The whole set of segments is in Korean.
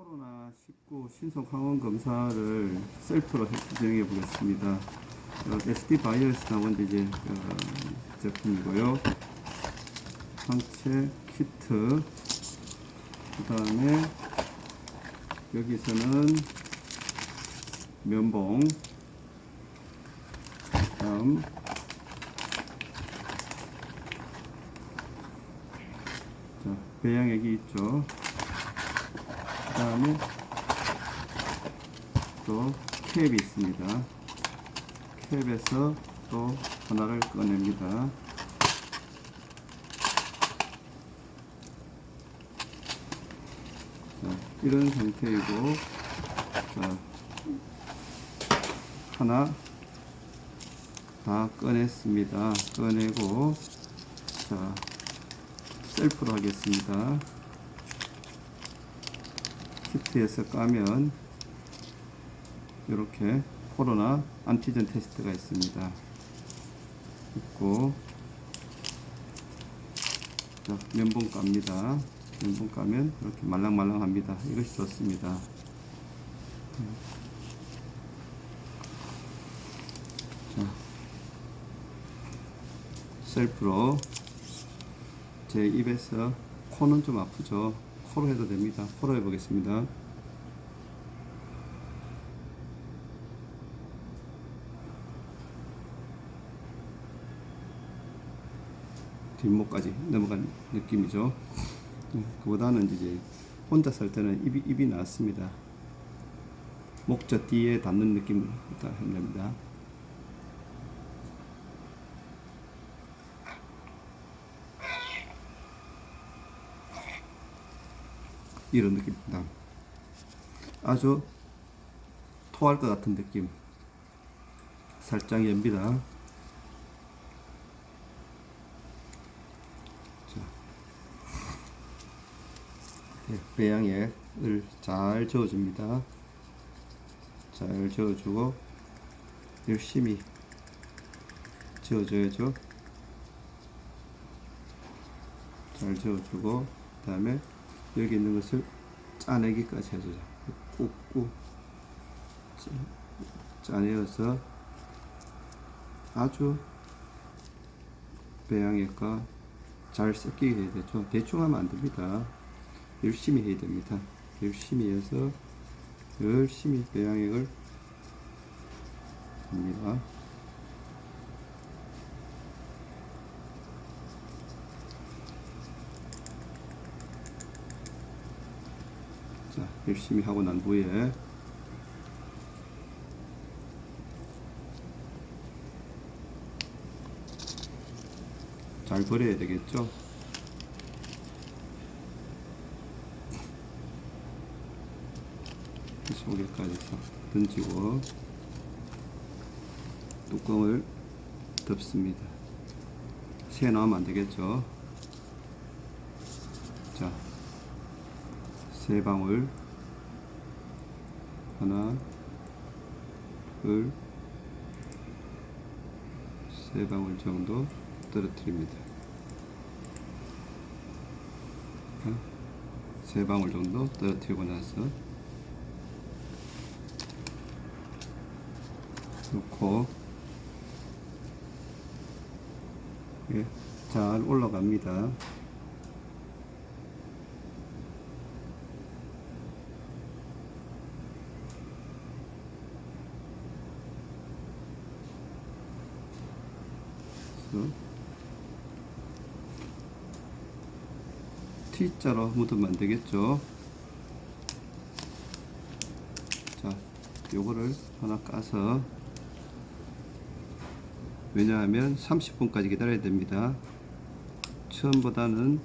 코로나19 신속 항원 검사를 셀프로 진행해 보겠습니다. 어, SD 바이오에서 나온 이제 어, 제품이고요. 항체 키트. 그 다음에 여기서는 면봉. 다음 자, 배양액이 있죠. 그 다음에 또 캡이 있습니다. 캡에서 또 하나를 꺼냅니다. 자, 이런 상태이고, 자, 하나 다 꺼냈습니다. 꺼내고, 자, 셀프로 하겠습니다. 키트에서 까면 이렇게 코로나 안티젠 테스트가 있습니다. 있고 자, 면봉 깝니다. 면봉 까면 이렇게 말랑말랑합니다. 이것이 좋습니다. 자, 셀프로 제 입에서 코는 좀 아프죠. 코로 해도 됩니다. 코로 해보겠습니다. 뒷목까지 넘어간 느낌이죠. 음, 그보다는 이제 혼자 살 때는 입이, 입이 나왔습니다. 목젖 뒤에 닿는 느낌을 일단 됩니다. 이런 느낌입니다. 아주 토할 것 같은 느낌. 살짝 엽니다. 자, 예, 배양액을 잘 저어줍니다. 잘 저어주고 열심히 저어줘야죠. 잘 저어주고 그 다음에 여기 있는 것을 짜내기까지 해주자. 꾹꾹 짜- 짜내어서 아주 배양액과 잘 섞이게 해야 되죠. 대충 하면 안 됩니다. 열심히 해야 됩니다. 열심히 해서 열심히 배양액을 합니다. 자, 열심히 하고 난 후에 잘 버려야 되겠죠? 속에까지 싹 던지고 뚜껑을 덮습니다. 새 나오면 안 되겠죠? 자, 세 방울 하나 둘세 방울 정도 떨어뜨립니다. 자, 세 방울 정도 떨어뜨리고 나서 놓고 예, 잘 올라갑니다. T자로 묻으면 안 되겠죠. 자, 요거를 하나 까서 왜냐하면 30분까지 기다려야 됩니다. 처음보다는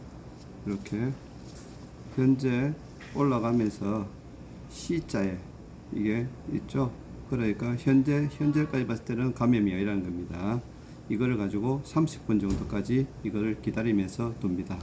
이렇게 현재 올라가면서 C자에 이게 있죠. 그러니까 현재 현재까지 봤을 때는 감염이 아니라는 겁니다. 이거를 가지고 30분 정도까지 이거를 기다리면서 둡니다.